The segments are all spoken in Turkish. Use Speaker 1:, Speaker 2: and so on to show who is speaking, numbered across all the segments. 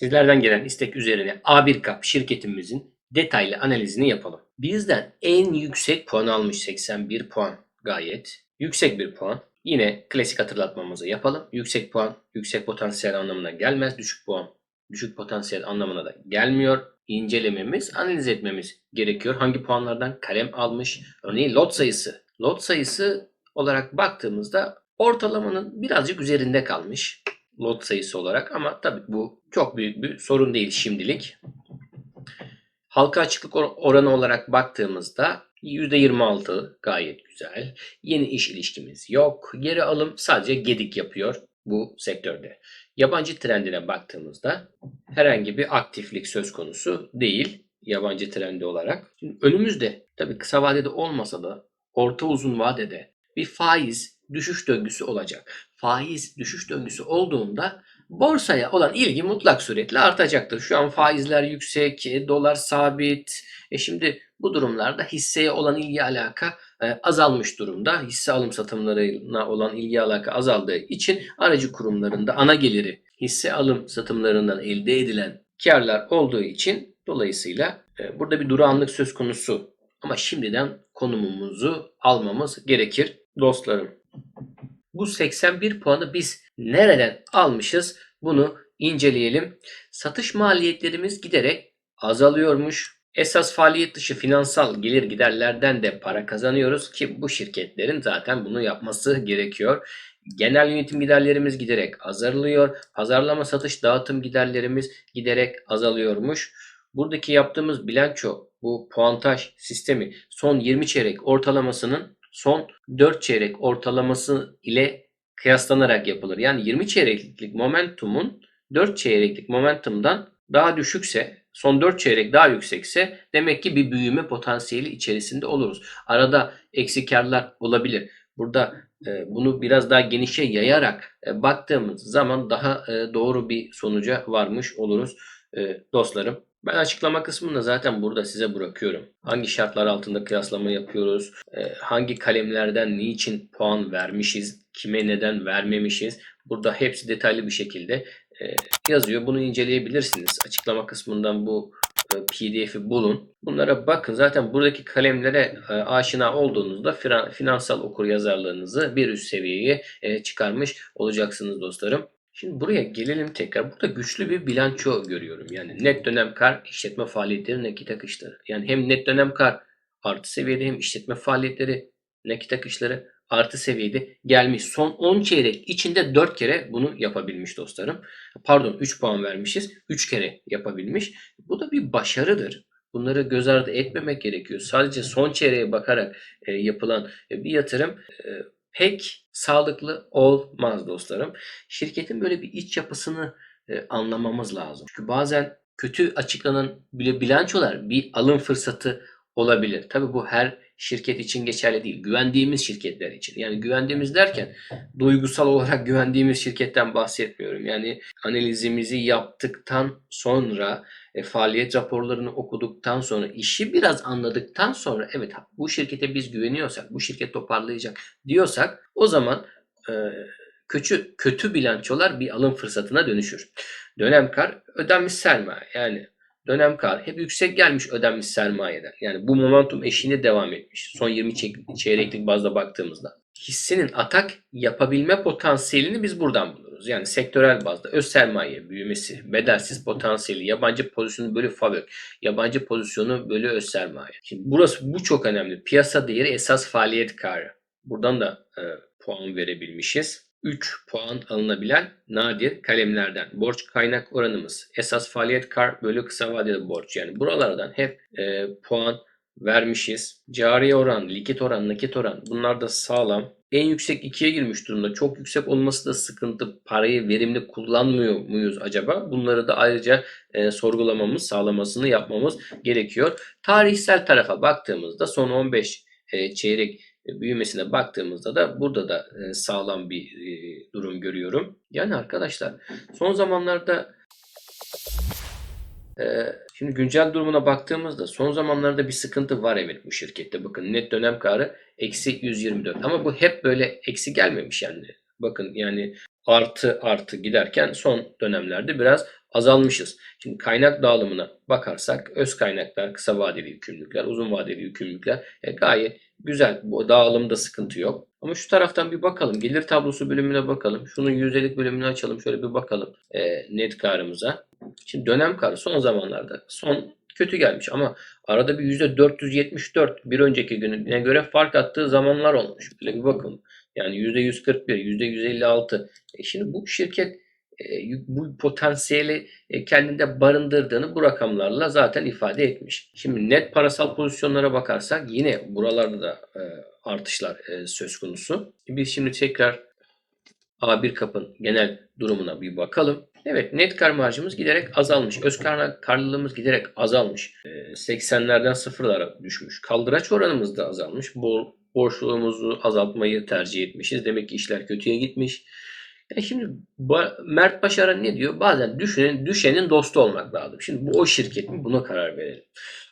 Speaker 1: Sizlerden gelen istek üzerine A1 Kap şirketimizin detaylı analizini yapalım. Bizden en yüksek puan almış 81 puan. Gayet yüksek bir puan. Yine klasik hatırlatmamızı yapalım. Yüksek puan, yüksek potansiyel anlamına gelmez. Düşük puan, düşük potansiyel anlamına da gelmiyor. İncelememiz, analiz etmemiz gerekiyor. Hangi puanlardan kalem almış? Örneğin lot sayısı. Lot sayısı olarak baktığımızda ortalamanın birazcık üzerinde kalmış lot sayısı olarak ama tabii bu çok büyük bir sorun değil şimdilik. Halka açıklık or- oranı olarak baktığımızda %26 gayet güzel. Yeni iş ilişkimiz yok. Geri alım sadece gedik yapıyor bu sektörde. Yabancı trendine baktığımızda herhangi bir aktiflik söz konusu değil yabancı trendi olarak. Şimdi önümüzde tabii kısa vadede olmasa da orta uzun vadede bir faiz düşüş döngüsü olacak. Faiz düşüş döngüsü olduğunda borsaya olan ilgi mutlak suretle artacaktır. Şu an faizler yüksek, dolar sabit. E şimdi bu durumlarda hisseye olan ilgi alaka e, azalmış durumda. Hisse alım satımlarına olan ilgi alaka azaldığı için aracı kurumlarında ana geliri hisse alım satımlarından elde edilen karlar olduğu için dolayısıyla e, burada bir durağanlık söz konusu. Ama şimdiden konumumuzu almamız gerekir dostlarım. Bu 81 puanı biz nereden almışız? Bunu inceleyelim. Satış maliyetlerimiz giderek azalıyormuş. Esas faaliyet dışı finansal gelir giderlerden de para kazanıyoruz ki bu şirketlerin zaten bunu yapması gerekiyor. Genel yönetim giderlerimiz giderek azalıyor. Pazarlama, satış, dağıtım giderlerimiz giderek azalıyormuş. Buradaki yaptığımız bilanço bu puantaj sistemi son 20 çeyrek ortalamasının son 4 çeyrek ortalaması ile kıyaslanarak yapılır. Yani 20 çeyreklik momentumun 4 çeyreklik momentumdan daha düşükse, son 4 çeyrek daha yüksekse demek ki bir büyüme potansiyeli içerisinde oluruz. Arada eksi karlar olabilir. Burada e, bunu biraz daha genişe yayarak e, baktığımız zaman daha e, doğru bir sonuca varmış oluruz e, dostlarım. Ben açıklama kısmını zaten burada size bırakıyorum. Hangi şartlar altında kıyaslama yapıyoruz? e, hangi kalemlerden niçin puan vermişiz? Kime neden vermemişiz? Burada hepsi detaylı bir şekilde e, yazıyor. Bunu inceleyebilirsiniz. Açıklama kısmından bu e, PDF'i bulun. Bunlara bakın. Zaten buradaki kalemlere e, aşina olduğunuzda finan- finansal okur yazarlığınızı bir üst seviyeye çıkarmış olacaksınız dostlarım. Şimdi buraya gelelim tekrar. Burada güçlü bir bilanço görüyorum. Yani net dönem kar, işletme faaliyetleri, nakit akışları. Yani hem net dönem kar artı seviyede hem işletme faaliyetleri, nakit akışları artı seviyede gelmiş. Son 10 çeyrek içinde 4 kere bunu yapabilmiş dostlarım. Pardon 3 puan vermişiz. 3 kere yapabilmiş. Bu da bir başarıdır. Bunları göz ardı etmemek gerekiyor. Sadece son çeyreğe bakarak e, yapılan e, bir yatırım e, pek sağlıklı olmaz dostlarım. Şirketin böyle bir iç yapısını e, anlamamız lazım. Çünkü bazen kötü açıklanan bile bilançolar bir alım fırsatı olabilir. Tabii bu her şirket için geçerli değil. Güvendiğimiz şirketler için. Yani güvendiğimiz derken duygusal olarak güvendiğimiz şirketten bahsetmiyorum. Yani analizimizi yaptıktan sonra e, faaliyet raporlarını okuduktan sonra işi biraz anladıktan sonra evet bu şirkete biz güveniyorsak bu şirket toparlayacak diyorsak o zaman e, kötü kötü bilançolar bir alım fırsatına dönüşür. Dönem kar ödenmiş sermaye yani dönem kar hep yüksek gelmiş ödenmiş sermayeden. Yani bu momentum eşiğinde devam etmiş. Son 20 çey- çeyreklik bazda baktığımızda. Hissinin atak yapabilme potansiyelini biz buradan buluruz. Yani sektörel bazda öz sermaye büyümesi, bedelsiz potansiyeli, yabancı pozisyonu bölü fabrik, yabancı pozisyonu bölü öz sermaye. Şimdi burası bu çok önemli. Piyasa değeri esas faaliyet karı. Buradan da e, puan verebilmişiz. 3 puan alınabilen nadir kalemlerden. Borç kaynak oranımız. Esas faaliyet kar bölü kısa vadeli borç. Yani buralardan hep e, puan vermişiz. Cari oran, likit oran, nakit oran bunlar da sağlam. En yüksek ikiye girmiş durumda. Çok yüksek olması da sıkıntı. Parayı verimli kullanmıyor muyuz acaba? Bunları da ayrıca e, sorgulamamız, sağlamasını yapmamız gerekiyor. Tarihsel tarafa baktığımızda son 15 e, çeyrek büyümesine baktığımızda da burada da e, sağlam bir e, durum görüyorum. Yani arkadaşlar son zamanlarda e, şimdi güncel durumuna baktığımızda son zamanlarda bir sıkıntı var evet bu şirkette. Bakın net dönem karı eksi 124 ama bu hep böyle eksi gelmemiş yani. Bakın yani artı artı giderken son dönemlerde biraz azalmışız. Şimdi kaynak dağılımına bakarsak öz kaynaklar, kısa vadeli yükümlülükler, uzun vadeli yükümlülükler e, gayet güzel. Bu dağılımda sıkıntı yok. Ama şu taraftan bir bakalım. Gelir tablosu bölümüne bakalım. Şunun yüzdelik bölümünü açalım. Şöyle bir bakalım e, net karımıza. Şimdi dönem karı son zamanlarda son kötü gelmiş ama arada bir %474 bir önceki gününe göre fark attığı zamanlar olmuş. Böyle bir bakın. Yani %141, %156. E şimdi bu şirket bu potansiyeli e, kendinde barındırdığını bu rakamlarla zaten ifade etmiş. Şimdi net parasal pozisyonlara bakarsak yine buralarda da e, artışlar e, söz konusu. Biz şimdi tekrar A1 kapın genel durumuna bir bakalım. Evet net kar marjımız giderek azalmış. Öz kar, karlılığımız giderek azalmış. E, 80'lerden sıfırlara düşmüş. Kaldıraç oranımız da azalmış. Bol, borçluluğumuzu azaltmayı tercih etmişiz. Demek ki işler kötüye gitmiş. Yani şimdi Mert Başaran ne diyor? Bazen düşünen, düşenin dostu olmak lazım. Şimdi bu o şirket mi? Buna karar verelim.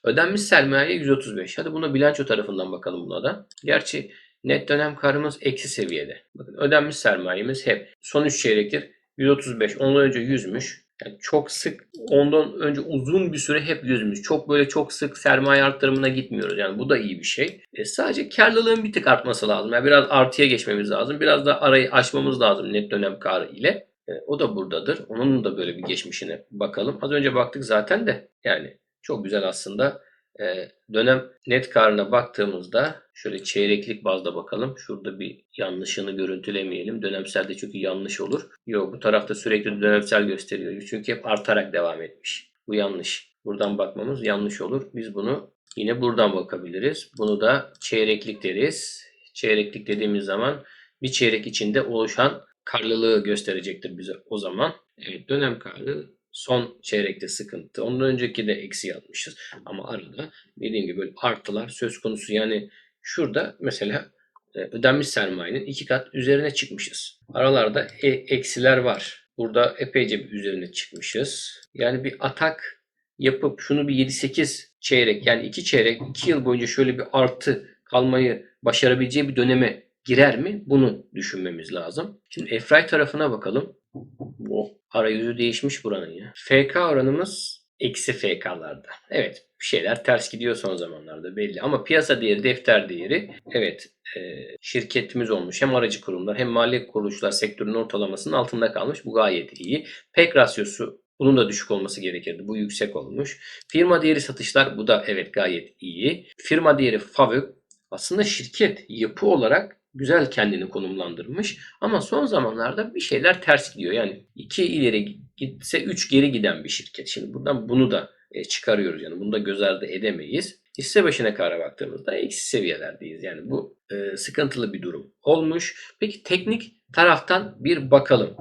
Speaker 1: Ödenmiş sermaye 135. Hadi buna bilanço tarafından bakalım buna da. Gerçi net dönem karımız eksi seviyede. Bakın ödenmiş sermayemiz hep son 3 çeyrektir 135. Ondan önce 100'müş. Yani çok sık ondan önce uzun bir süre hep 100'müş. Çok böyle çok sık sermaye arttırımına gitmiyoruz. Yani bu da iyi bir şey. E sadece karlılığın bir tık artması lazım. Yani biraz artıya geçmemiz lazım. Biraz da arayı aşmamız lazım net dönem karı ile. E, o da buradadır. Onun da böyle bir geçmişine bakalım. Az önce baktık zaten de yani çok güzel aslında. E, dönem net karına baktığımızda şöyle çeyreklik bazda bakalım. Şurada bir yanlışını görüntülemeyelim. Dönemselde çünkü yanlış olur. Yok bu tarafta sürekli dönemsel gösteriyor. Çünkü hep artarak devam etmiş. Bu yanlış. Buradan bakmamız yanlış olur. Biz bunu yine buradan bakabiliriz. Bunu da çeyreklik deriz. Çeyreklik dediğimiz zaman bir çeyrek içinde oluşan karlılığı gösterecektir bize o zaman. Evet dönem karlı son çeyrekte sıkıntı. Ondan önceki de eksi yapmışız. Ama arada dediğim gibi böyle artılar söz konusu. Yani şurada mesela e, ödenmiş sermayenin iki kat üzerine çıkmışız. Aralarda e- eksiler var. Burada epeyce bir üzerine çıkmışız. Yani bir atak yapıp şunu bir 7-8 çeyrek yani 2 çeyrek 2 yıl boyunca şöyle bir artı kalmayı başarabileceği bir döneme girer mi? Bunu düşünmemiz lazım. Şimdi Efray tarafına bakalım. Bu arayüzü değişmiş buranın ya. FK oranımız eksi FK'larda. Evet bir şeyler ters gidiyor son zamanlarda belli. Ama piyasa değeri, defter değeri evet e, şirketimiz olmuş. Hem aracı kurumlar hem mali kuruluşlar sektörün ortalamasının altında kalmış. Bu gayet iyi. PEK rasyosu bunun da düşük olması gerekirdi. Bu yüksek olmuş. Firma değeri satışlar bu da evet gayet iyi. Firma değeri FAVÖK aslında şirket yapı olarak güzel kendini konumlandırmış. Ama son zamanlarda bir şeyler ters gidiyor. Yani iki ileri gitse üç geri giden bir şirket. Şimdi buradan bunu da e, çıkarıyoruz. Yani bunu da göz ardı edemeyiz. Hisse başına kara baktığımızda eksi seviyelerdeyiz. Yani bu e, sıkıntılı bir durum olmuş. Peki teknik taraftan bir bakalım.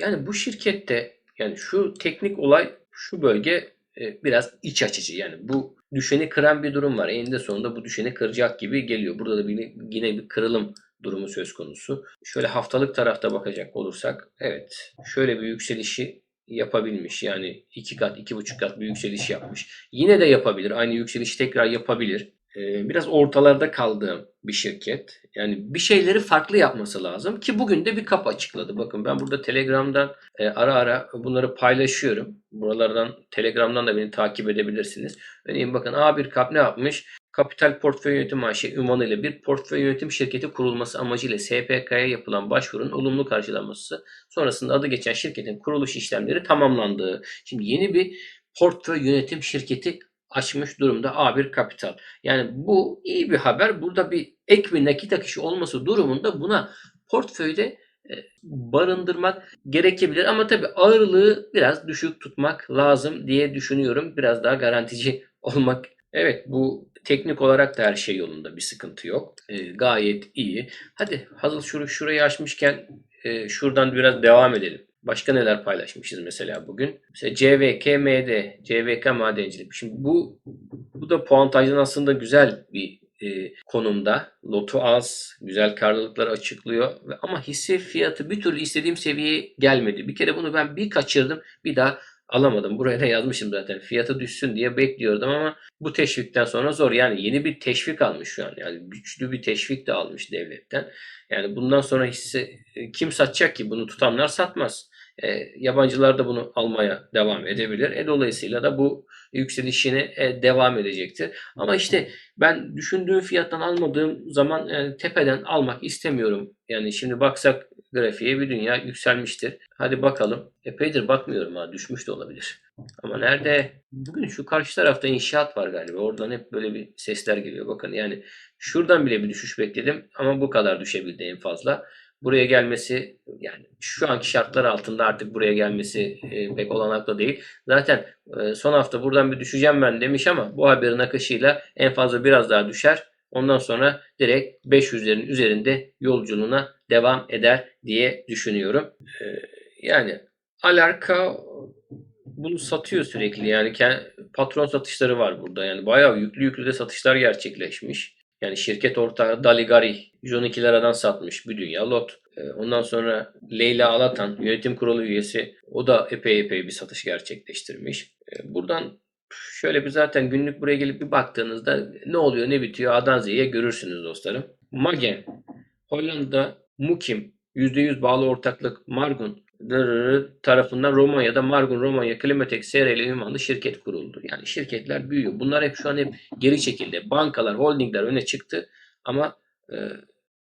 Speaker 1: Yani bu şirkette yani şu teknik olay şu bölge e, biraz iç açıcı. Yani bu düşeni kıran bir durum var. Eninde sonunda bu düşeni kıracak gibi geliyor. Burada da bir, yine bir kırılım durumu söz konusu. Şöyle haftalık tarafta bakacak olursak evet şöyle bir yükselişi yapabilmiş. Yani iki kat, iki buçuk kat bir yükseliş yapmış. Yine de yapabilir. Aynı yükselişi tekrar yapabilir. Ee, biraz ortalarda kaldığım bir şirket. Yani bir şeyleri farklı yapması lazım ki bugün de bir kapı açıkladı. Bakın ben burada Telegram'dan e, ara ara bunları paylaşıyorum. Buralardan Telegram'dan da beni takip edebilirsiniz. Örneğin bakın A1 Kap ne yapmış? Kapital Portföy Yönetim AŞ ünvanıyla bir portföy yönetim şirketi kurulması amacıyla SPK'ya yapılan başvurunun olumlu karşılanması sonrasında adı geçen şirketin kuruluş işlemleri tamamlandığı. Şimdi yeni bir portföy yönetim şirketi açmış durumda A1 Kapital. Yani bu iyi bir haber. Burada bir ek bir nakit akışı olması durumunda buna portföyde e, barındırmak gerekebilir ama tabii ağırlığı biraz düşük tutmak lazım diye düşünüyorum. Biraz daha garantici olmak. Evet bu teknik olarak da her şey yolunda bir sıkıntı yok. E, gayet iyi. Hadi hazır şur şurayı açmışken e, şuradan biraz devam edelim. Başka neler paylaşmışız mesela bugün? Mesela CVK, MD, CVK madencilik. Şimdi bu bu da puantajdan aslında güzel bir e, konumda. Lotu az, güzel karlılıkları açıklıyor. Ama hisse fiyatı bir türlü istediğim seviyeye gelmedi. Bir kere bunu ben bir kaçırdım. Bir daha alamadım. Buraya da yazmışım zaten. Fiyatı düşsün diye bekliyordum ama bu teşvikten sonra zor. Yani yeni bir teşvik almış şu an. Yani güçlü bir teşvik de almış devletten. Yani bundan sonra hisse e, kim satacak ki? Bunu tutanlar satmaz. E, yabancılar da bunu almaya devam edebilir. E, dolayısıyla da bu yükselişine e, devam edecektir. Ama işte ben düşündüğüm fiyattan almadığım zaman yani tepeden almak istemiyorum. Yani şimdi baksak grafiğe bir dünya yükselmiştir. Hadi bakalım. Epeydir bakmıyorum ha düşmüş de olabilir. Ama nerede? Bugün şu karşı tarafta inşaat var galiba. Oradan hep böyle bir sesler geliyor. Bakın yani şuradan bile bir düşüş bekledim ama bu kadar düşebildi en fazla. Buraya gelmesi yani şu anki şartlar altında artık buraya gelmesi e, pek olanaklı değil. Zaten e, son hafta buradan bir düşeceğim ben demiş ama bu haberin akışıyla en fazla biraz daha düşer. Ondan sonra direkt 500'lerin üzerinde yolculuğuna devam eder diye düşünüyorum. E, yani Alarka bunu satıyor sürekli. Yani patron satışları var burada. Yani bayağı yüklü yüklü de satışlar gerçekleşmiş. Yani şirket ortağı Daligari 112 liradan satmış bir dünya lot. Ee, Ondan sonra Leyla Alatan yönetim kurulu üyesi o da epey epey bir satış gerçekleştirmiş. Ee, Buradan şöyle bir zaten günlük buraya gelip bir baktığınızda ne oluyor ne bitiyor A'dan Z'ye görürsünüz dostlarım. Magen Hollanda Mukim %100 bağlı ortaklık Margun tarafından Romanya'da Margun Romanya Klimatek SR ile ünvanlı şirket kuruldu. Yani şirketler büyüyor. Bunlar hep şu an hep geri çekildi. Bankalar, holdingler öne çıktı ama e,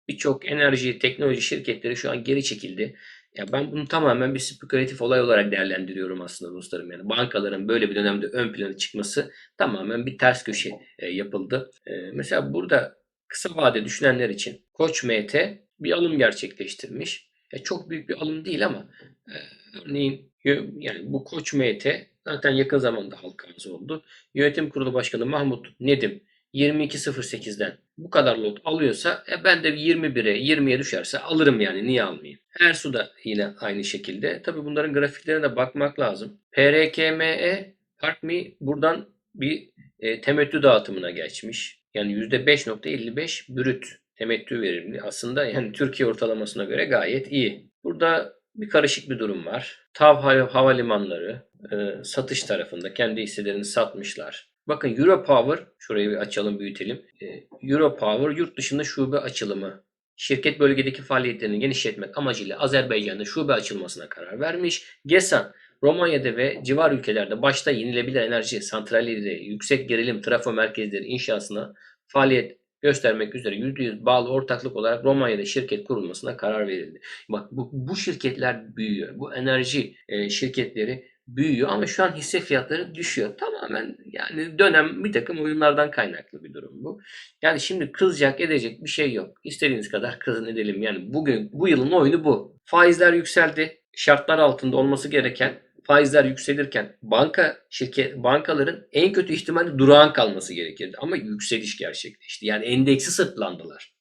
Speaker 1: birçok enerji, teknoloji şirketleri şu an geri çekildi. Ya ben bunu tamamen bir spekülatif olay olarak değerlendiriyorum aslında dostlarım. Yani bankaların böyle bir dönemde ön plana çıkması tamamen bir ters köşe e, yapıldı. E, mesela burada kısa vade düşünenler için Koç MT bir alım gerçekleştirmiş. Ya çok büyük bir alım değil ama e, örneğin yani bu Koç MT zaten yakın zamanda halka arz oldu. Yönetim Kurulu Başkanı Mahmut Nedim 22.08'den bu kadar lot alıyorsa e, ben de 21'e 20'ye düşerse alırım yani niye almayayım? Ersu da yine aynı şekilde. Tabi bunların grafiklerine de bakmak lazım. PRKME ParkMe buradan bir e, temettü dağıtımına geçmiş. Yani %5.55 brüt temettü verimli. Aslında yani Türkiye ortalamasına göre gayet iyi. Burada bir karışık bir durum var. TAV hava- havalimanları e, satış tarafında kendi hisselerini satmışlar. Bakın Europower, şurayı bir açalım büyütelim. E, Europower yurt dışında şube açılımı. Şirket bölgedeki faaliyetlerini genişletmek amacıyla Azerbaycan'da şube açılmasına karar vermiş. GESAN, Romanya'da ve civar ülkelerde başta yenilebilir enerji santralleri, yüksek gerilim trafo merkezleri inşasına faaliyet göstermek üzere %100 bağlı ortaklık olarak Romanya'da şirket kurulmasına karar verildi. Bak bu, bu şirketler büyüyor. Bu enerji e, şirketleri büyüyor ama şu an hisse fiyatları düşüyor. Tamamen yani dönem bir takım oyunlardan kaynaklı bir durum bu. Yani şimdi kızacak edecek bir şey yok. İstediğiniz kadar kızın edelim. Yani bugün bu yılın oyunu bu. Faizler yükseldi. Şartlar altında olması gereken faizler yükselirken banka şirket bankaların en kötü ihtimalle durağan kalması gerekirdi ama yükseliş gerçekleşti. Yani endeksi sırtlandılar.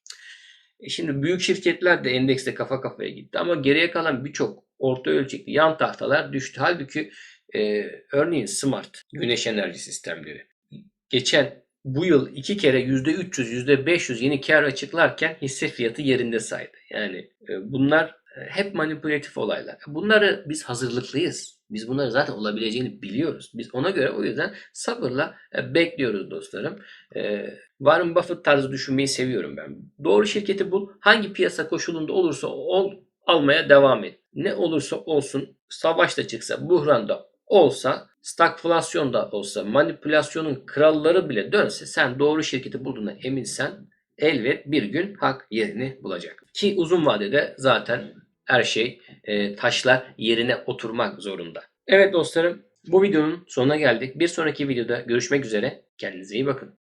Speaker 1: E şimdi büyük şirketler de endekste kafa kafaya gitti ama geriye kalan birçok orta ölçekli yan tahtalar düştü. Halbuki e, örneğin Smart güneş enerji sistemleri geçen bu yıl iki kere %300 %500 yeni kar açıklarken hisse fiyatı yerinde saydı. Yani e, bunlar e, hep manipülatif olaylar. Bunları biz hazırlıklıyız. Biz bunları zaten olabileceğini biliyoruz. Biz ona göre o yüzden sabırla e, bekliyoruz dostlarım. E, Warren Buffett tarzı düşünmeyi seviyorum ben. Doğru şirketi bul. Hangi piyasa koşulunda olursa ol, almaya devam et. Ne olursa olsun savaş da çıksa, buhranda olsa, stagflasyon da olsa, manipülasyonun kralları bile dönse sen doğru şirketi bulduğuna eminsen elbet bir gün hak yerini bulacak. Ki uzun vadede zaten her şey e, taşlar yerine oturmak zorunda. Evet dostlarım bu videonun sonuna geldik. Bir sonraki videoda görüşmek üzere. Kendinize iyi bakın.